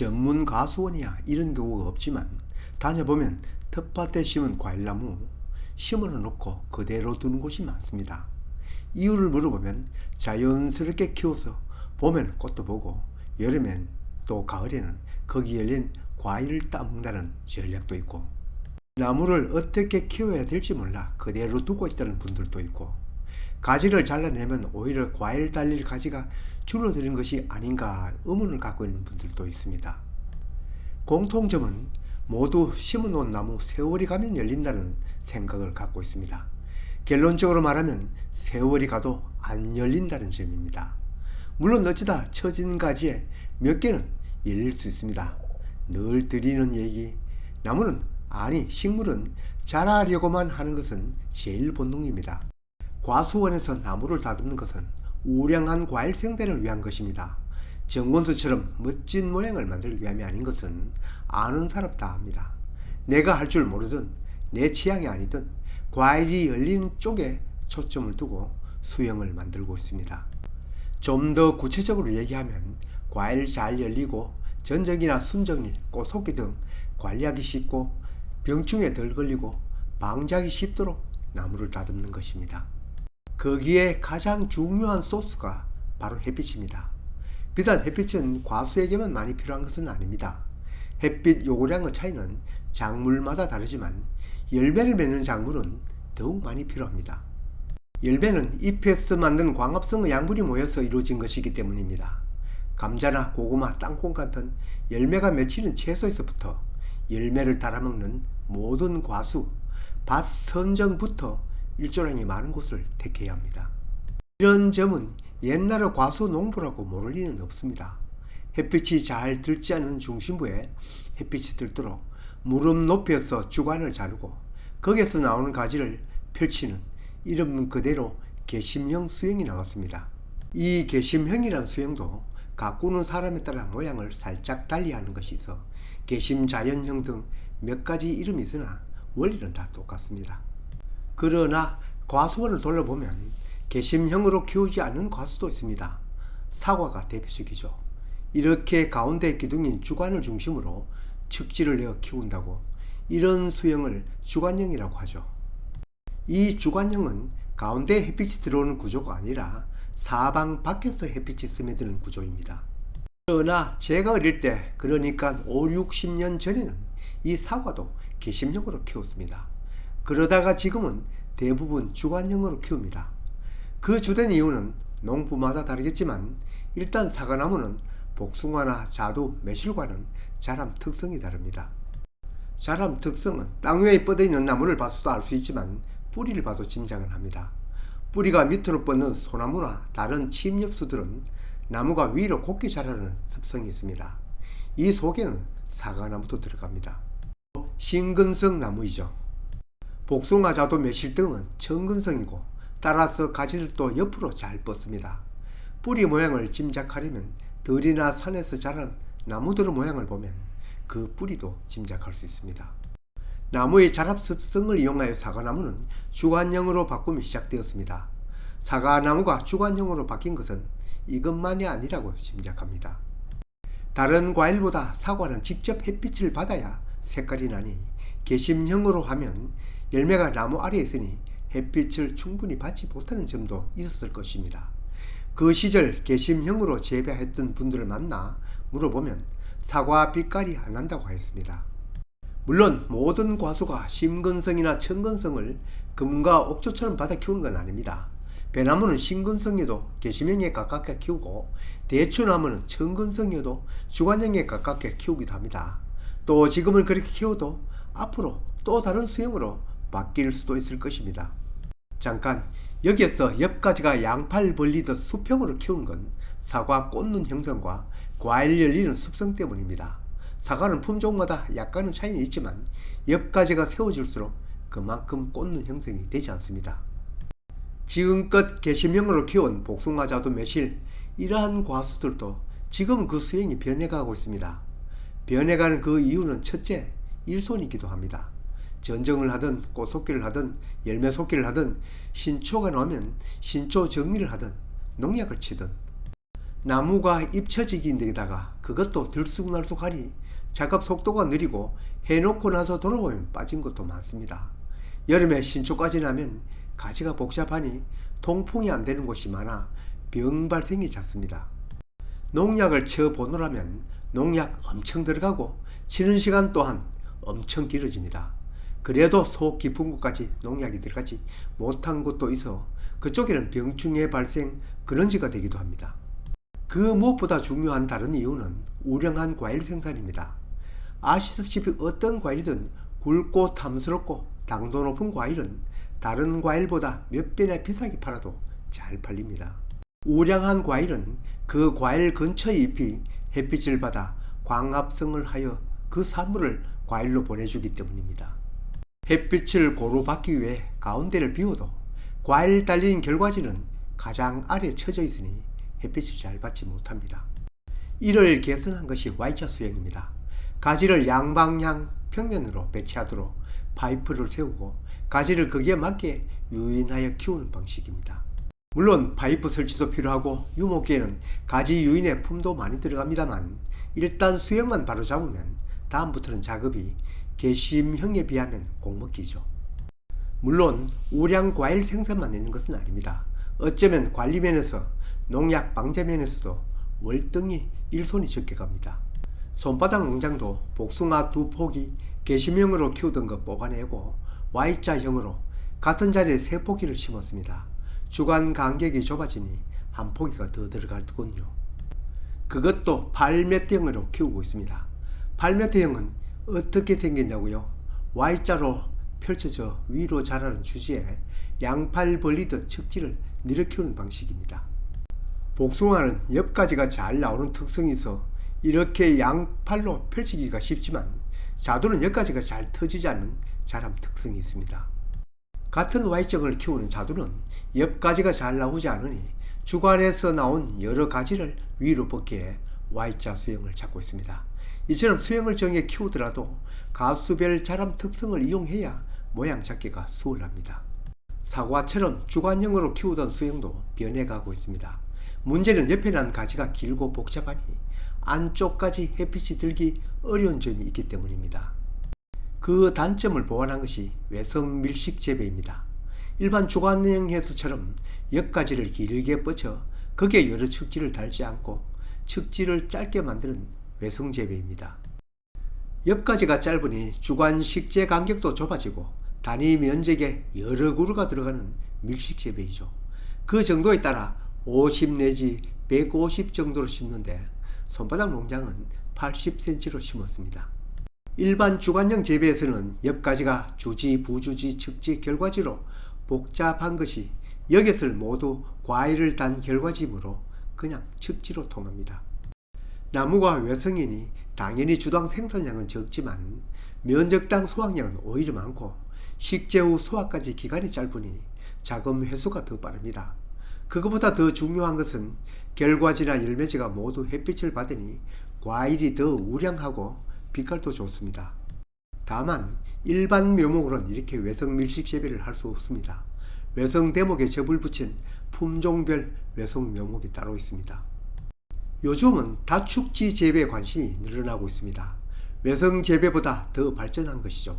전문 가수원이야 이런 경우가 없지만 다녀보면 텃밭에 심은 과일나무 심어 놓고 그대로 두는 곳이 많습니다. 이유를 물어보면 자연스럽게 키워서 봄에는 꽃도 보고 여름엔 또 가을에는 거기 열린 과일을 따먹는다는 전략도 있고 나무를 어떻게 키워야 될지 몰라 그대로 두고 있다는 분들도 있고 가지를 잘라내면 오히려 과일 달릴 가지가 줄어드는 것이 아닌가 의문을 갖고 있는 분들도 있습니다. 공통점은 모두 심어놓은 나무 세월이 가면 열린다는 생각을 갖고 있습니다. 결론적으로 말하면 세월이 가도 안 열린다는 점입니다. 물론 어쩌다 처진 가지에 몇 개는 열릴 수 있습니다. 늘 드리는 얘기, 나무는 아니 식물은 자라려고만 하는 것은 제일 본능입니다. 과수원에서 나무를 다듬는 것은 우량한 과일 생산을 위한 것입니다. 정권수처럼 멋진 모양을 만들기 위함이 아닌 것은 아는 사람 다 압니다. 내가 할 줄 모르든 내 취향이 아니든 과일이 열리는 쪽에 초점을 두고 수영을 만들고 있습니다. 좀 더 구체적으로 얘기하면 과일 잘 열리고 전정이나 순정리, 꽃속기 등 관리하기 쉽고 병충해 덜 걸리고 방지하기 쉽도록 나무를 다듬는 것입니다. 거기에 가장 중요한 소스가 바로 햇빛입니다. 비단 햇빛은 과수에게만 많이 필요한 것은 아닙니다. 햇빛 요구량의 차이는 작물마다 다르지만 열매를 맺는 작물은 더욱 많이 필요합니다. 열매는 잎에서 만든 광합성의 양분이 모여서 이루어진 것이기 때문입니다. 감자나 고구마, 땅콩 같은 열매가 맺히는 채소에서부터 열매를 달아먹는 모든 과수, 밭 선정부터 일조량이 많은 곳을 택해야 합니다. 이런 점은 옛날의 과수 농부라고 모를 리는 없습니다. 햇빛이 잘 들지 않은 중심부에 햇빛이 들도록 무릎 높이에서 주관을 자르고 거기에서 나오는 가지를 펼치는 이름 그대로 개심형 수영이 나왔습니다. 이 개심형이란 수영도 가꾸는 사람에 따라 모양을 살짝 달리하는 것이 있어 개심 자연형 등 몇 가지 이름이 있으나 원리는 다 똑같습니다. 그러나 과수원을 돌려보면 개심형으로 키우지 않는 과수도 있습니다. 사과가 대표적이죠. 이렇게 가운데 기둥인 주관을 중심으로 측지를 내어 키운다고 이런 수형을 주관형이라고 하죠. 이 주관형은 가운데 햇빛이 들어오는 구조가 아니라 사방 밖에서 햇빛이 스며드는 구조입니다. 그러나 제가 어릴 때 그러니까 5, 60년 전에는 이 사과도 개심형으로 키웠습니다. 그러다가 지금은 대부분 주관형으로 키웁니다. 그 주된 이유는 농부마다 다르겠지만 일단 사과나무는 복숭아나 자두, 매실과는 자람 특성이 다릅니다. 자람 특성은 땅 위에 뻗어 있는 나무를 봐서도 알 수 있지만 뿌리를 봐도 짐작을 합니다. 뿌리가 밑으로 뻗는 소나무나 다른 침엽수들은 나무가 위로 곱게 자라는 습성이 있습니다. 이 속에는 사과나무도 들어갑니다. 신근성 나무이죠. 복숭아, 자도, 매 실 등은 청근성이고 따라서 가지들도 옆으로 잘 뻗습니다. 뿌리 모양을 짐작하려면 들이나 산에서 자란 나무들의 모양을 보면 그 뿌리도 짐작할 수 있습니다. 나무의 자랍 습성을 이용하여 사과나무는 주관형으로 바꿈이 시작되었습니다. 사과나무가 주관형으로 바뀐 것은 이것만이 아니라고 짐작합니다. 다른 과일보다 사과는 직접 햇빛을 받아야 색깔이 나니 개심형으로 하면 열매가 나무 아래에 있으니 햇빛을 충분히 받지 못하는 점도 있었을 것입니다. 그 시절 개심형으로 재배했던 분들을 만나 물어보면 사과 빛깔이 안 난다고 했습니다. 물론 모든 과수가 심근성이나 청근성을 금과 옥조처럼 받아 키우는 건 아닙니다. 배나무는 심근성에도 개심형에 가깝게 키우고 대추나무는 청근성에도 주관형에 가깝게 키우기도 합니다. 또 지금은 그렇게 키워도 앞으로 또 다른 수형으로 바뀔 수도 있을 것입니다. 잠깐 여기에서 옆가지가 양팔 벌리듯 수평으로 키우는 건 사과 꽂는 형성과 과일 열리는 습성 때문입니다. 사과는 품종마다 약간은 차이는 있지만 옆가지가 세워질수록 그만큼 꽂는 형성이 되지 않습니다. 지금껏 개심형으로 키운 복숭아, 자두, 매실 이러한 과수들도 지금은 그 수행이 변해가고 있습니다. 변해가는 그 이유는 첫째, 일손이기도 합니다. 전정을 하든 꽃속기를 하든 열매 속기를 하든 신초가 나오면 신초 정리를 하든 농약을 치든 나무가 입처지기인데다가 그것도 들쑥날쑥하니 작업 속도가 느리고 해놓고 나서 돌아보면 빠진 것도 많습니다. 여름에 신초까지 나면 가지가 복잡하니 통풍이 안 되는 곳이 많아 병 발생이 잦습니다. 농약을 쳐 보느라면 농약 엄청 들어가고 치는 시간 또한 엄청 길어집니다. 그래도 속 깊은 곳까지 농약이 들어가지 못한 곳도 있어 그쪽에는 병충해 발생 근원지가 되기도 합니다. 그 무엇보다 중요한 다른 이유는 우량한 과일 생산입니다. 아시다시피 어떤 과일이든 굵고 탐스럽고 당도 높은 과일은 다른 과일보다 몇 배나 비싸게 팔아도 잘 팔립니다. 우량한 과일은 그 과일 근처의 잎이 햇빛을 받아 광합성을 하여 그 산물을 과일로 보내주기 때문입니다. 햇빛을 고루 받기 위해 가운데를 비워도 과일 달린 결과지는 가장 아래에 처져 있으니 햇빛을 잘 받지 못합니다. 이를 개선한 것이 Y자 수행입니다. 가지를 양방향 평면으로 배치하도록 파이프를 세우고 가지를 거기에 맞게 유인하여 키우는 방식입니다. 물론 파이프 설치도 필요하고 유목기에는 가지 유인에 품도 많이 들어갑니다만 일단 수영만 바로 잡으면 다음부터는 작업이 개심형에 비하면 공먹기죠. 물론 우량 과일 생산만 있는 것은 아닙니다. 어쩌면 관리면에서 농약 방제면에서도 월등히 일손이 적게 갑니다. 손바닥 농장도 복숭아 두 포기 개심형으로 키우던 것 뽑아내고 Y자형으로 같은 자리에 세 포기를 심었습니다. 주간 간격이 좁아지니 한 포기가 더 들어가더군요. 그것도 팔매대형으로 키우고 있습니다. 팔매대형은 어떻게 생겼냐고요? Y자로 펼쳐져 위로 자라는 주지에 양팔 벌리듯 척지를 늘어키우는 방식입니다. 복숭아는 옆가지가 잘 나오는 특성이 있어 이렇게 양팔로 펼치기가 쉽지만 자두는 옆가지가 잘 터지지 않는 자람 특성이 있습니다. 같은 Y정을 키우는 자두는 옆가지가 잘 나오지 않으니 주관에서 나온 여러 가지를 위로 벗기에 Y자 수형을 찾고 있습니다. 이처럼 수형을 정해 키우더라도 가수별 자람 특성을 이용해야 모양 잡기가 수월합니다. 사과처럼 주관형으로 키우던 수형도 변해가고 있습니다. 문제는 옆에 난 가지가 길고 복잡하니 안쪽까지 햇빛이 들기 어려운 점이 있기 때문입니다. 그 단점을 보완한 것이 외성 밀식 재배입니다. 일반 주관형 해수처럼 옆가지를 길게 뻗쳐 거기에 여러 측지를 달지 않고 측지를 짧게 만드는 외성 재배입니다. 옆가지가 짧으니 주관 식재 간격도 좁아지고 단위 면적에 여러 그루가 들어가는 밀식 재배이죠. 그 정도에 따라 50 내지 150 정도로 심는데 손바닥 농장은 80cm로 심었습니다. 일반 주관형 재배에서는 옆가지가 주지, 부주지, 측지, 결과지로 복잡한 것이 여기을 모두 과일을 단 결과지이므로 그냥 측지로 통합니다. 나무가 외성이니 당연히 주당 생산량은 적지만 면적당 수확량은 오히려 많고 식재 후 소화까지 기간이 짧으니 자금 회수가 더 빠릅니다. 그것보다 더 중요한 것은 결과지나 열매지가 모두 햇빛을 받으니 과일이 더 우량하고 빛깔도 좋습니다. 다만 일반 묘목으로는 이렇게 외성 밀식 재배를 할 수 없습니다. 외성 대목에 접을 붙인 품종별 외성 묘목이 따로 있습니다. 요즘은 다축지 재배에 관심이 늘어나고 있습니다. 외성 재배보다 더 발전한 것이죠.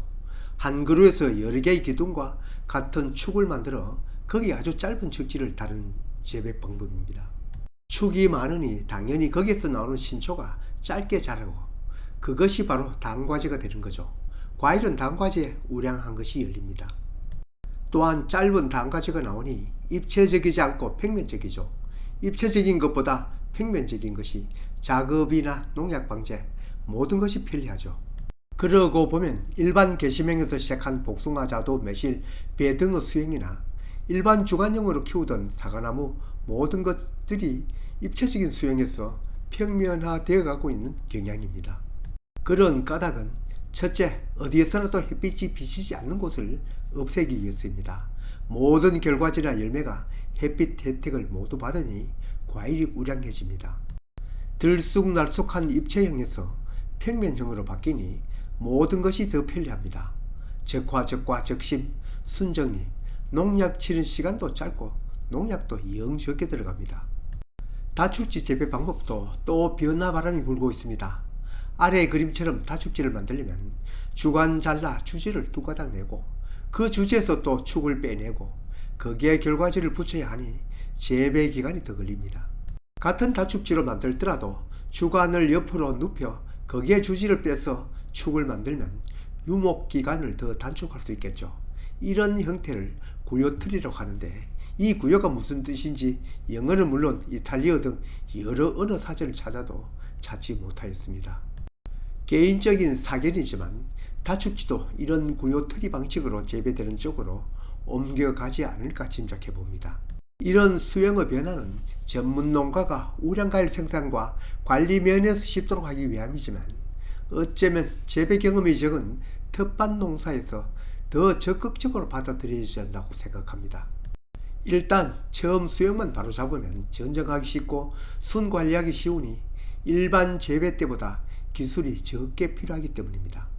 한 그루에서 여러 개의 기둥과 같은 축을 만들어 거기에 아주 짧은 축지를 다른 재배 방법입니다. 축이 많으니 당연히 거기에서 나오는 신초가 짧게 자라고 그것이 바로 단과제가 되는 거죠. 과일은 단과제에 우량한 것이 열립니다. 또한 짧은 단과제가 나오니 입체적이지 않고 평면적이죠. 입체적인 것보다 평면적인 것이 작업이나 농약 방제 모든 것이 편리하죠. 그러고 보면 일반 개심형에서 시작한 복숭아자도 매실, 배 등의 수행이나 일반 주관형으로 키우던 사과나무 모든 것들이 입체적인 수형에서 평면화되어 가고 있는 경향입니다. 그런 까닭은 첫째, 어디에서나도 햇빛이 비치지 않는 곳을 없애기 위해서입니다. 모든 결과지나 열매가 햇빛 혜택을 모두 받으니 과일이 우량해집니다. 들쑥날쑥한 입체형에서 평면형으로 바뀌니 모든 것이 더 편리합니다. 적화, 적과, 적심, 순정리, 농약 치는 시간도 짧고 농약도 영 적게 들어갑니다. 다축지 재배 방법도 또 변화 바람이 불고 있습니다. 아래의 그림처럼 다축지를 만들려면 주관 잘라 주지를 두 가닥 내고 그 주지에서 또 축을 빼내고 거기에 결과지를 붙여야 하니 재배 기간이 더 걸립니다. 같은 다축지로 만들더라도 주관을 옆으로 눕혀 거기에 주지를 빼서 축을 만들면 유목 기간을 더 단축할 수 있겠죠. 이런 형태를 구요틀이라고 하는데 이 구요가 무슨 뜻인지 영어는 물론 이탈리아 등 여러 언어 사전을 찾아도 찾지 못하였습니다. 개인적인 사견이지만 다축지도 이런 구요틀이 방식으로 재배되는 쪽으로 옮겨가지 않을까 짐작해 봅니다. 이런 수영의 변화는 전문 농가가 우량과일 생산과 관리 면에서 쉽도록 하기 위함이지만 어쩌면 재배 경험이 적은 텃밭 농사에서 더 적극적으로 받아들여져야 한다고 생각합니다. 일단 처음 수영만 바로 잡으면 전정하기 쉽고 순 관리하기 쉬우니 일반 재배 때보다 기술이 적게 필요하기 때문입니다.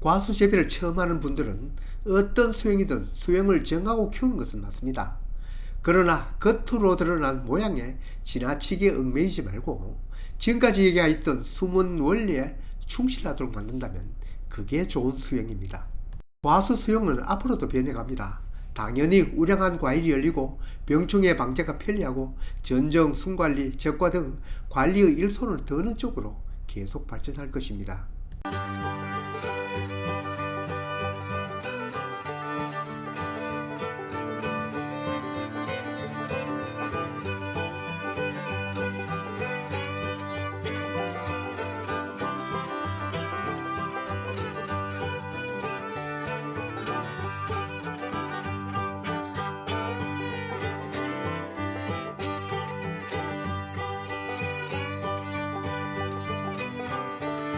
과수 재배를 처음 하는 분들은 어떤 수영이든 수영을 정하고 키우는 것은 맞습니다. 그러나 겉으로 드러난 모양에 지나치게 얽매이지 말고 지금까지 얘기하였던 숨은 원리에 충실하도록 만든다면 그게 좋은 수영입니다. 과수 수영은 앞으로도 변해갑니다. 당연히 우량한 과일이 열리고 병충해 방제가 편리하고 전정, 순관리, 적과 등 관리의 일손을 더는 쪽으로 계속 발전할 것입니다.